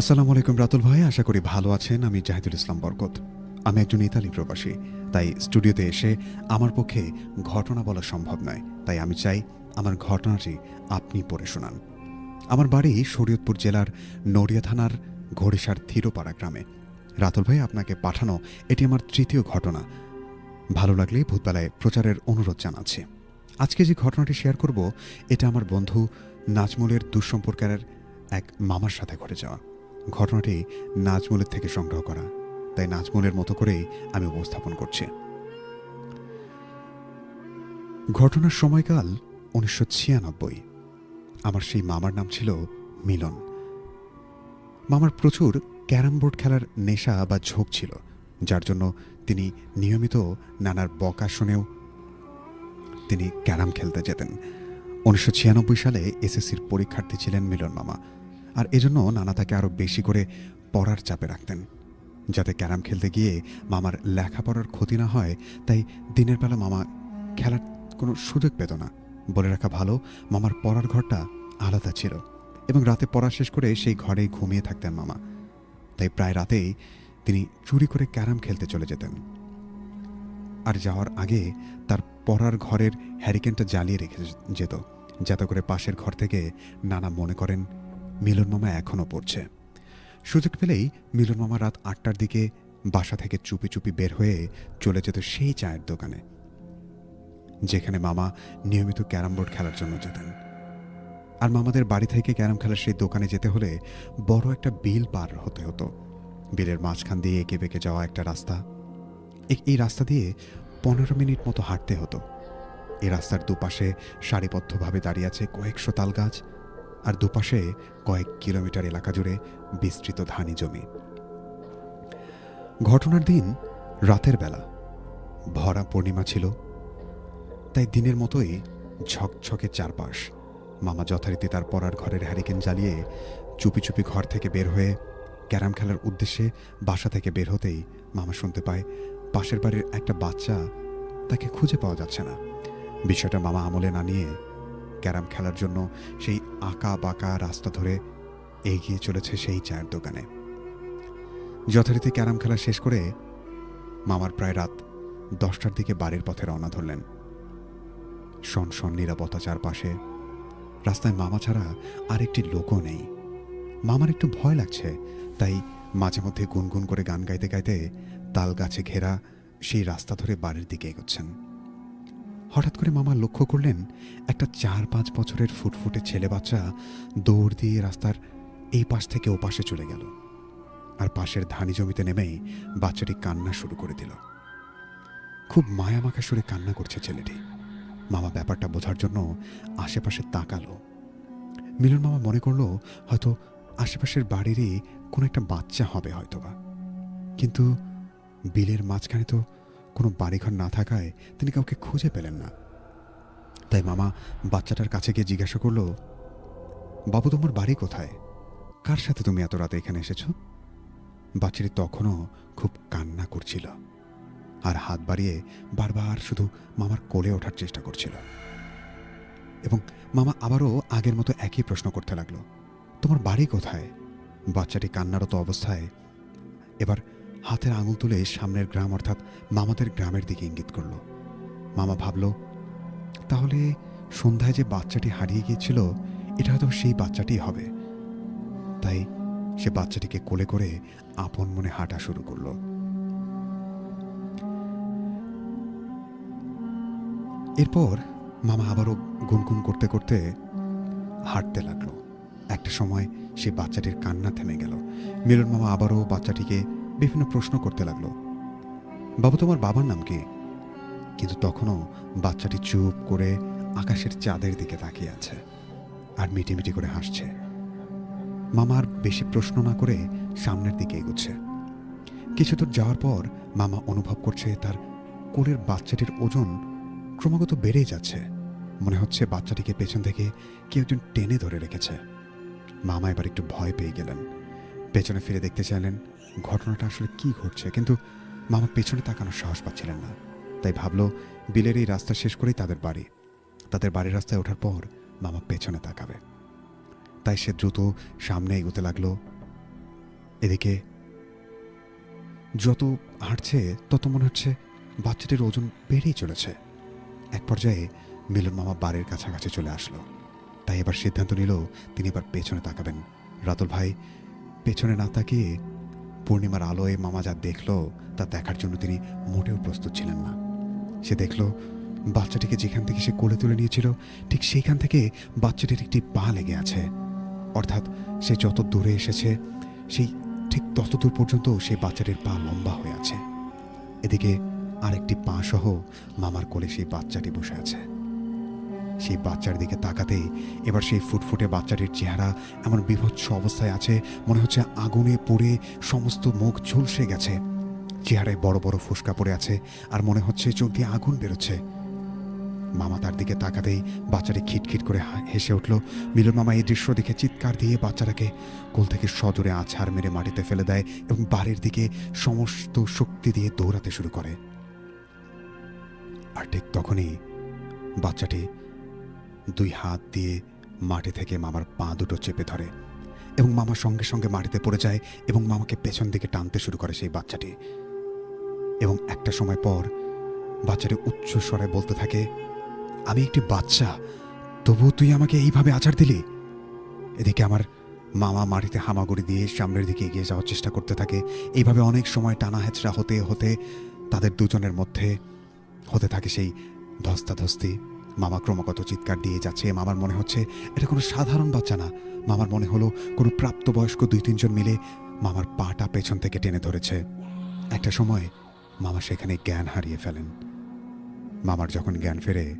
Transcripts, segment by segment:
আসসালামু আলাইকুম রাতুল ভাই, আশা করি ভালো আছেন। আমি জাহিদুল ইসলাম বরকত। আমি একজন ইতালি প্রবাসী, তাই স্টুডিওতে এসে আমার পক্ষে ঘটনা বলা সম্ভব নয়। তাই আমি চাই আমার ঘটনাটি আপনি পড়ে শোনান। আমার বাড়ি শরীয়তপুর জেলার নড়িয়া থানার ঘড়িসার থিরোপাড়া গ্রামে। রাতুল ভাই, আপনাকে পাঠানো এটি আমার তৃতীয় ঘটনা। ভালো লাগলে ভূতবেলায় প্রচারের অনুরোধ জানাচ্ছি। আজকে যে ঘটনাটি শেয়ার করব, এটা আমার বন্ধু নাজমুলের দুঃসম্পর্কের এক মামার সাথে ঘটে যাওয়া। ঘটনাটি নাজমুলের থেকে সংগ্রহ করা। তাই নাজমুলের মতো করেই আমি উপস্থাপন করছি। ঘটনার সময়কাল উনিশশো ছিয়ানব্বই। আমার সেই মামার নাম ছিল মিলন। মামার প্রচুর ক্যারাম বোর্ড খেলার নেশা বা ঝোঁক ছিল, যার জন্য তিনি নিয়মিত নানার বকা শুনেও তিনি ক্যারাম খেলতে যেতেন। উনিশশো ছিয়ানব্বই সালে এসএসসির পরীক্ষার্থী ছিলেন মিলন মামা। আর এজন্য নানা তাকে আরও বেশি করে পড়ার চাপে রাখতেন। যাতে ক্যারাম খেলতে গিয়ে মামার লেখাপড়ার ক্ষতি না হয়, তাই দিনের বেলা মামা খেলার কোনো সুযোগ পেত না। বলে রাখা ভালো, মামার পড়ার ঘরটা আলাদা ছিল এবং রাতে পড়া শেষ করে সেই ঘরেই ঘুমিয়ে থাকতেন মামা। তাই প্রায় রাতেই তিনি চুরি করে ক্যারাম খেলতে চলে যেতেন। আর যাওয়ার আগে তার পড়ার ঘরের হ্যারিকেনটা জ্বালিয়ে রেখে যেত, যাতে করে পাশের ঘর থেকে নানা মনে করেন মিলন মামা এখনও পড়ছে। সুযোগ পেলেই মিলন মামা রাত আটটার দিকে বাসা থেকে চুপি চুপি বের হয়ে চলে যেত সেই চায়ের দোকানে, যেখানে মামা নিয়মিত ক্যারাম বোর্ড খেলার জন্য যেতেন। আর মামাদের বাড়ি থেকে ক্যারাম খেলার সেই দোকানে যেতে হলে বড় একটা বিল পার হতে হতো। বিলের মাঝখান দিয়ে এঁকে বেঁকে যাওয়া একটা রাস্তা। এই- রাস্তা দিয়ে পনেরো মিনিট মতো হাঁটতে হতো। এই রাস্তার দুপাশে সারিবদ্ধভাবে দাঁড়িয়ে আছে কয়েকশো তাল গাছ। আর দুপাশে কয়েক কিলোমিটার এলাকা জুড়ে বিস্তৃত ধানি জমি। ঘটনার দিন রাতের বেলা ভরা পূর্ণিমা ছিল, তাই দিনের মতোই ঝকঝকে চারপাশ, মামা যথারীতি তার পড়ার ঘরের হ্যারিকেন জ্বালিয়ে চুপি চুপি ঘর থেকে বের হয়ে ক্যারাম খেলার উদ্দেশ্যে বাসা থেকে বের হতেই মামা শুনতে পায়, পাশের বাড়ির একটা বাচ্চা তাকে খুঁজে পাওয়া যাচ্ছে না। বিষয়টা মামা আমলে না নিয়ে ক্যারাম খেলার জন্য সেই আঁকা বাঁকা রাস্তা ধরে এগিয়ে চলেছে সেই চায়ের দোকানে। যথারীতি ক্যারাম খেলা শেষ করে মামার প্রায় রাত দশটার দিকে বাড়ির পথে রওনা ধরলেন। শন শন নিরাপত্তা চারপাশে। রাস্তায় মামা ছাড়া আরেকটি লোকও নেই। মামার একটু ভয় লাগছে, তাই মাঝে মধ্যে গুনগুন করে গান গাইতে গাইতে তাল গাছে ঘেরা সেই রাস্তা ধরে বাড়ির দিকে এগোচ্ছেন। হঠাৎ করে মামা লক্ষ্য করলেন একটা চার পাঁচ বছরের ফুটফুটে ছেলে বাচ্চা দৌড় দিয়ে রাস্তার এই পাশ থেকে ও পাশে চলে গেল আর পাশের ধানি জমিতে নেমেই বাচ্চাটি কান্না শুরু করে দিল। খুব মায়ামাখা সুরে কান্না করছে ছেলেটি। মামা ব্যাপারটা বোঝার জন্য আশেপাশে তাকালো। মিলন মামা মনে করল হয়তো আশেপাশের বাড়িরই কোনো একটা বাচ্চা হবে হয়তোবা। কিন্তু বিলের মাঝখানে তো কোনো বাড়িঘর না থাকায় তিনি কাউকে খুঁজে পেলেন না। তাই মামা বাচ্চাটার কাছে গিয়ে জিজ্ঞাসা করল, বাবু, তোমার বাড়ি কোথায়? কার সাথে তুমি এত রাতে এখানে এসেছ? বাচ্চাটি তখনও খুব কান্না করছিল আর হাত বাড়িয়ে বারবার শুধু মামার কোলে ওঠার চেষ্টা করছিল। এবং মামা আবারও আগের মতো একই প্রশ্ন করতে লাগল, তোমার বাড়ি কোথায়? বাচ্চাটি কান্নারত অবস্থায় এবার হাতের আঙুল তুলে সামনের গ্রাম অর্থাৎ মামাদের গ্রামের দিকে ইঙ্গিত করল। মামা ভাবল, তাহলে সন্ধ্যায় যে বাচ্চাটি হারিয়ে গিয়েছিল, এটা হয়তো সেই বাচ্চাটিই হবে। তাই সে বাচ্চাটিকে কোলে করে আপন মনে হাঁটা শুরু করল। এরপর মামা আবারও গুনগুন করতে করতে হাঁটতে লাগল। একটা সময় সে বাচ্চাটির কান্না থেমে গেল। মিলন মামা আবারও বাচ্চাটিকে বিভিন্ন প্রশ্ন করতে লাগল। বাবু, তোমার বাবার নাম কি? কিন্তু তখনও বাচ্চাটি চুপ করে আকাশের চাঁদের দিকে তাকিয়ে আছে আর মিটিমিটি করে হাসছে। মামার বেশি প্রশ্ন না করে সামনের দিকে এগোচ্ছে। কিছু দূর যাওয়ার পর মামা অনুভব করছে তার কোলের বাচ্চাটির ওজন ক্রমাগত বেড়েই যাচ্ছে। মনে হচ্ছে বাচ্চাটিকে পেছন থেকে কেউ একজন টেনে ধরে রেখেছে। মামা এবার একটু ভয় পেয়ে গেলেন। পেছনে ফিরে দেখতে চাইলেন, ঘটনাটা আসলে কি ঘটছে? কিন্তু মামা পেছনে তাকানোর সাহস পাচ্ছিলেন না। তাই ভাবলো, বিলের এই রাস্তা শেষ করেই তাদের বাড়ি। তাদের বাড়ির রাস্তায় ওঠার পর মামা পেছনে তাকাবে। তাই সে দ্রুত সামনে এগোতে লাগল। এদিকে যত হাঁটছে, তত মনে হচ্ছে বাচ্চাটির ওজন বেড়েই চলেছে। এক পর্যায়ে মিলন মামা বাড়ির কাছাকাছি চলে আসলো। তাই এবার সিদ্ধান্ত নিল, তিনি এবার পেছনে তাকাবেন। রাতুল ভাই পেছনে না তাকিয়ে পূর্ণিমার আলোয় মামা যা দেখল তা দেখার জন্য তিনি মোটেও প্রস্তুত ছিলেন না। সে দেখল বাচ্চাটিকে যেখান থেকে সে কোলে তুলে নিয়েছিল, ঠিক সেইখান থেকে বাচ্চাটির একটি পা লেগে আছে। অর্থাৎ সে যত দূরে এসেছে, সেই ঠিক তত দূর পর্যন্ত সেই বাচ্চাটির পা লম্বা হয়ে আছে। এদিকে আরেকটি পা সহ মামার কোলে সেই বাচ্চাটি বসে আছে। সেই বাচ্চার দিকে তাকাতেই এবার সেই ফুটফুটে বাচ্চাটির চেহারা এমন বিভৎস অবস্থায় আছে, মনে হচ্ছে আগুনে পড়ে সমস্ত মুখ ঝলসে গেছে। চেহারায় বড় বড় ফুসকা পড়ে আছে আর মনে হচ্ছে চোখ দিয়ে আগুন বেরোচ্ছে। মামা তার দিকে তাকাতেই বাচ্চাটি খিটখিট করে হেসে উঠল, মিলন মামা, এই দৃশ্য দেখে চিৎকার দিয়ে বাচ্চাটাকে কোল থেকে সজোরে আছাড় মেরে মাটিতে ফেলে দেয় এবং বাড়ির দিকে সমস্ত শক্তি দিয়ে দৌড়াতে শুরু করে। আর ঠিক তখনই বাচ্চাটি দুই হাত দিয়ে মাটি থেকে মামার পা দুটো চেপে ধরে এবং মামা সঙ্গে সঙ্গে মাটিতে পড়ে যায় এবং মামাকে পেছন দিকে টানতে শুরু করে সেই বাচ্চাটি। এবং একটা সময় পর বাচ্চাটি উচ্চ স্বরে বলতে থাকে, আমি একটি বাচ্চা, তবুও তুই আমাকে এইভাবে আচার দিলি? এদিকে আমার মামা মাটিতে হামাগুড়ি দিয়ে সামনের দিকে এগিয়ে যাওয়ার চেষ্টা করতে থাকে। এইভাবে অনেক সময় টানা হেঁচড়া হতে হতে তাদের দুজনের মধ্যে হতে থাকে সেই ধস্তাধস্তি। মামা ক্রমাগত চিৎকার দিয়ে যাচ্ছে। মামার মনে হচ্ছে এটা কোনো সাধারণ বাচ্চা না। মামার মনে হলো কোনো প্রাপ্তবয়স্ক দুই, তিনজন মিলে মামার পাটা পেছন থেকে টেনে ধরেছে। একটা সময় মামা সেখানে জ্ঞান হারিয়ে ফেলেন। মামার যখন জ্ঞান ফেরে,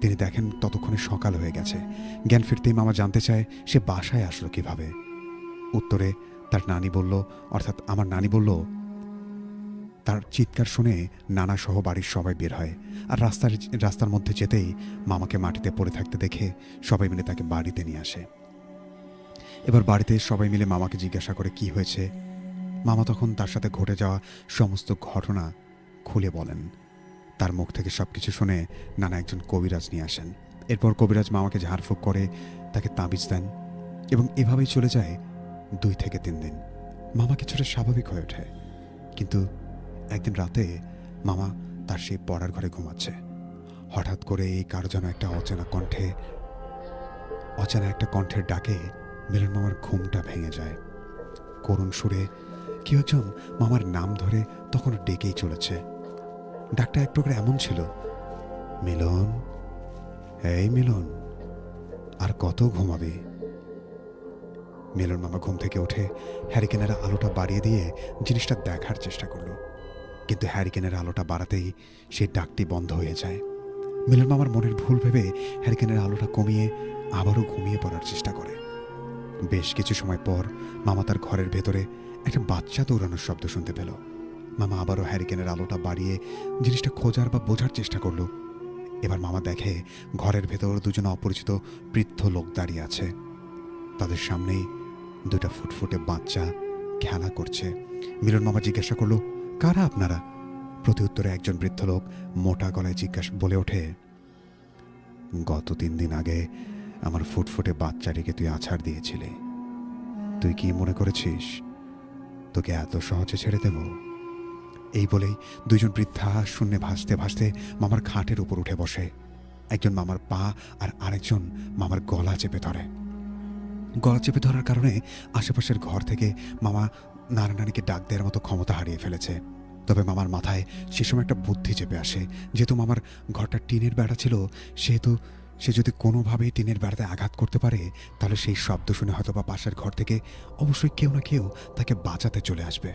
তিনি দেখেন ততক্ষণে সকাল হয়ে গেছে। জ্ঞান ফিরতেই মামা জানতে চায় সে বাসায় আসলো কীভাবে। উত্তরে তার নানি বলল, অর্থাৎ আমার নানি বলল তার চিৎকার শুনে নানা সহ বাড়ির সবাই বের হয় আর রাস্তার রাস্তার মধ্যে যেতেই মামাকে মাটিতে পড়ে থাকতে দেখে সবাই মিলে তাকে বাড়িতে নিয়ে আসে। এবার বাড়িতে সবাই মিলে মামাকে জিজ্ঞাসা করে কি হয়েছে। মামা তখন তার সাথে ঘটে যাওয়া সমস্ত ঘটনা খুলে বলেন। তার মুখ থেকে সব কিছু শুনে নানা একজন কবিরাজ নিয়ে আসেন। এরপর কবিরাজ মামাকে ঝাড়ফুঁক করে তাকে তাবিজ দেন এবং এভাবেই চলে যায় দুই থেকে তিন দিন। মামা কিছুটা স্বাভাবিক হয়ে ওঠে, কিন্তু একদিন রাতে মামা তার সেই পড়ার ঘরে ঘুমাচ্ছে। হঠাৎ করে এই কারও যেন একটা অচেনা কণ্ঠে, অচেনা একটা কণ্ঠের ডাকে মিলন মামার ঘুমটা ভেঙে যায়। করুণ সুরে কেউ একজন মামার নাম ধরে তখন ডেকেই চলেছে। ডাকটা এক প্রকার এমন ছিল, মিলন, এই মিলন, আর কত ঘুমাবে? মিলন মামা ঘুম থেকে উঠে হ্যারিকেনের আলোটা বাড়িয়ে দিয়ে জিনিসটা দেখার চেষ্টা করল। কিন্তু হ্যারিকেনের আলোটা বাড়াতেই সেই ডাকটি বন্ধ হয়ে যায়। মিলন মামার মনের ভুল ভেবে হ্যারিকেনের আলোটা কমিয়ে আবারও ঘুমিয়ে পড়ার চেষ্টা করে। বেশ কিছু সময় পর মামা তার ঘরের ভেতরে একটা বাচ্চা দৌড়ানোর শব্দ শুনতে পেল। মামা আবারও হ্যারিকেনের আলোটা বাড়িয়ে জিনিসটা খোঁজার বা বোঝার চেষ্টা করল। এবার মামা দেখে ঘরের ভেতর দুজন অপরিচিত বৃদ্ধ লোক দাঁড়িয়ে আছে। তাদের সামনেই দুটা ফুটফুটে বাচ্চা খেলা করছে। মিলন মামা জিজ্ঞাসা করল কারা আপনারা? প্রতি উত্তরে একজন বৃদ্ধ লোক মোটা গলায় জিজ্ঞাসা বলে ওঠে, গত তিন দিন আগে আমার ফুটফুটে বাচ্চাটিকে তুই আছাড় দিয়েছিলি। তুই কি মনে করেছিস তোকে এত সহজে ছেড়ে দেব? এই বলেই দুইজন বৃদ্ধা শূন্যে ভাসতে ভাসতে মামার খাটের উপর উঠে বসে। একজন মামার পা আর আরেকজন মামার গলা চেপে ধরে। গলা চেপে ধরার কারণে আশেপাশের ঘর থেকে মামা নারায়ণীকে ডাক দেওয়ার মতো ক্ষমতা হারিয়ে ফেলেছে। তবে মামার মাথায় সে সময় একটা বুদ্ধি চেপে আসে। যেহেতু মামার ঘরটা টিনের বেড়া ছিল, সেহেতু সে যদি কোনোভাবেই টিনের বেড়াতে আঘাত করতে পারে, তাহলে সেই শব্দ শুনে হয়তো বা পাশের ঘর থেকে অবশ্যই কেউ না কেউ তাকে বাঁচাতে চলে আসবে।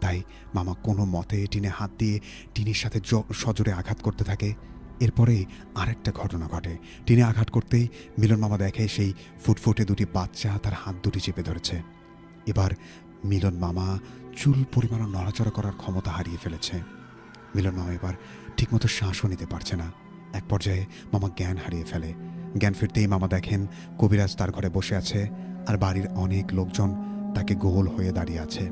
তাই মামা কোনো মতে টিনে হাত দিয়ে টিনের সাথে সজোরে আঘাত করতে থাকে। এরপরেই আরেকটা ঘটনা ঘটে। টিনে আঘাত করতেই মিলন মামা দেখে সেই ফুটফুটে দুটি বাচ্চা তার হাত দুটি চেপে ধরেছে। এবার মিলন মামা চুল পরিমাণ নড়াচড়া করার ক্ষমতা হারিয়ে ফেলেছে। মিলন মামা এবার ঠিকমতো শ্বাসও নিতে পারছে না। এক পর্যায়ে মামা জ্ঞান হারিয়ে ফেলে। জ্ঞান ফিরতেই মামা দেখেন কবিরাজ তার ঘরে বসে আছে আর বাড়ির অনেক লোকজন তাকে গোল হয়ে দাঁড়িয়ে আছে।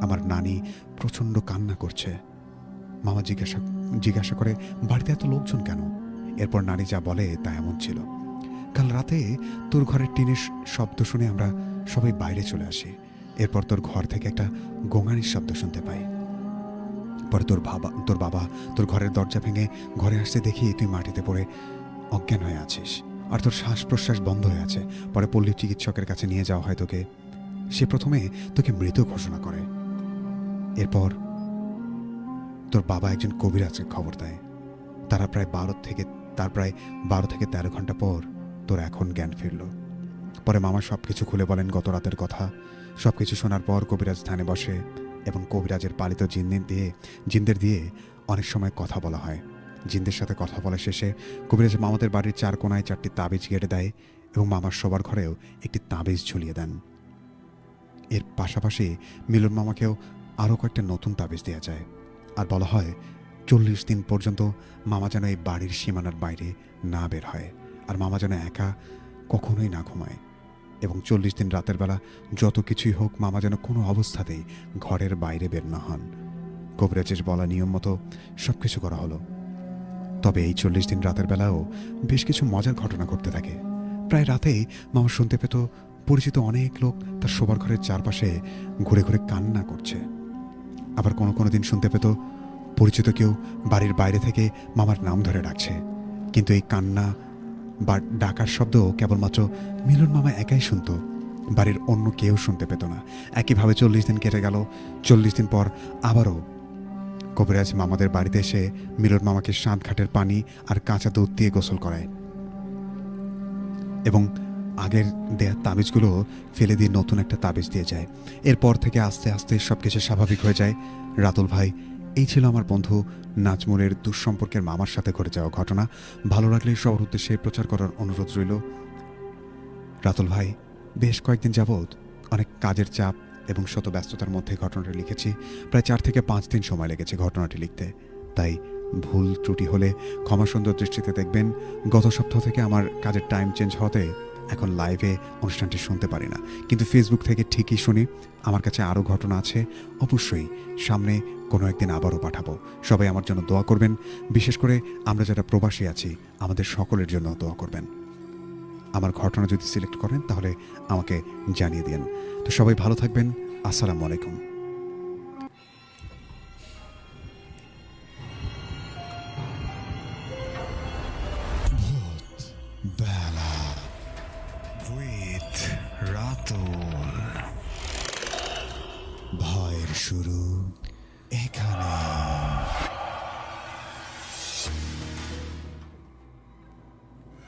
আমার নানি প্রচণ্ড কান্না করছে। মামা জিজ্ঞাসা জিজ্ঞাসা করে, বাড়িতে এত লোকজন কেন? এরপর নানি যা বলে তা এমন ছিল। কাল রাতে তোর ঘরের টিনের শব্দ শুনে আমরা সবাই বাইরে চলে আসি। এরপর তোর ঘর থেকে একটা গোঙানির শব্দ শুনতে পাই। পরে তোর বাবা তোর বাবা তোর ঘরের দরজা ভেঙে ঘরে আসতে দেখি তুই মাটিতে পড়ে অজ্ঞান হয়ে আছিস। আর তোর শ্বাস প্রশ্বাস বন্ধ হয়ে আছে। পরে পল্লী চিকিৎসকের কাছে নিয়ে যাওয়া হয় তোকে। সে প্রথমে তোকে মৃত ঘোষণা করে। এরপর তোর বাবা একজন কবিরাজকে খবর দেয়। তারা প্রায় বারো থেকে, তার প্রায় বারো থেকে তেরো ঘণ্টা পর তোর এখন জ্ঞান ফিরল। পরে মামা সব কিছু খুলে বলেন গত রাতের কথা। সব কিছু শোনার পর কবিরাজ ধ্যানে বসে এবং কবিরাজের পালিত জিন্দের দিয়ে জিন্দের দিয়ে অনেক সময় কথা বলা হয়। জিনদের সাথে কথা বলা শেষে কবিরাজ মামাদের বাড়ির চার কোনায় চারটি তাবিজ গেড়ে দেয় এবং মামার সবার ঘরেও একটি তাবিজ ঝুলিয়ে দেন। এর পাশাপাশি মিলন মামাকেও আরও কয়েকটা নতুন তাবিজ দেওয়া যায়। আর বলা হয়, চল্লিশ দিন পর্যন্ত মামা যেন এই বাড়ির সীমানার বাইরে না বের হয়। আর মামা যেন একা কখনোই না ঘুমায়। এবং চল্লিশ দিন রাতের বেলা যত কিছুই হোক, মামা যেন কোনো অবস্থাতেই ঘরের বাইরে বের না হন। কবিরাজের বলা নিয়ম মতো সব কিছু করা হলো। তবে এই চল্লিশ দিন রাতের বেলাও বেশ কিছু মজার ঘটনা ঘটতে থাকে। প্রায় রাতেই মামা শুনতে পেত পরিচিত অনেক লোক তার শোবার ঘরের চারপাশে ঘুরে ঘুরে কান্না করছে। আবার কোনো কোনো দিন শুনতে পেত পরিচিত কেউ বাড়ির বাইরে থেকে মামার নাম ধরে ডাকছে। কিন্তু এই কান্না বা ডাকার শব্দ কেবলমাত্র মিলন মামা একাই শুনতো। বাড়ির অন্য কেউ শুনতে পেত না। একইভাবে চল্লিশ দিন কেটে গেল। চল্লিশ দিন পর আবারও কবিরাজ মামাদের বাড়িতে এসে মিলন মামাকে সাত ঘাটের পানি আর কাঁচা দুধ দিয়ে গোসল করায়। এবং আগের দেয়া তাবিজগুলো ফেলে দিয়ে নতুন একটা তাবিজ দিয়ে যায়। এরপর থেকে আস্তে আস্তে সব কিছু স্বাভাবিক হয়ে যায়। রাতুল ভাই এই ছিল আমার বন্ধু নাজমুলের দুঃসম্পর্কের মামার সাথে ঘটে যাওয়া ঘটনা। ভালো লাগলে সবার উদ্দেশ্যে প্রচার করার অনুরোধ রইল। রাতুল ভাই, বেশ কয়েকদিন যাবৎ অনেক কাজের চাপ এবং শত ব্যস্ততার মধ্যে ঘটনাটি লিখেছি। প্রায় চার থেকে পাঁচ দিন সময় লেগেছে ঘটনাটি লিখতে। তাই ভুল ত্রুটি হলে ক্ষমা সুন্দর দৃষ্টিতে দেখবেন। গত সপ্তাহ থেকে আমার কাজের টাইম চেঞ্জ হতে এখন লাইভে অনুষ্ঠানটি শুনতে পারি না। কিন্তু ফেসবুক থেকে ঠিকই শুনি, আমার কাছে আরও ঘটনা আছে। অবশ্যই সামনে কোনো একদিন আবারও পাঠাবো। সবাই আমার জন্য দোয়া করবেন। বিশেষ করে আমরা যারা প্রবাসী আছি, আমাদের সকলের জন্য দোয়া করবেন। আমার ঘটনা যদি সিলেক্ট করেন, তাহলে আমাকে জানিয়ে দিন। তো সবাই ভালো থাকবেন। আসসালামু আলাইকুম। বেলা। রাতুল ভয়ের শুরু এখানে।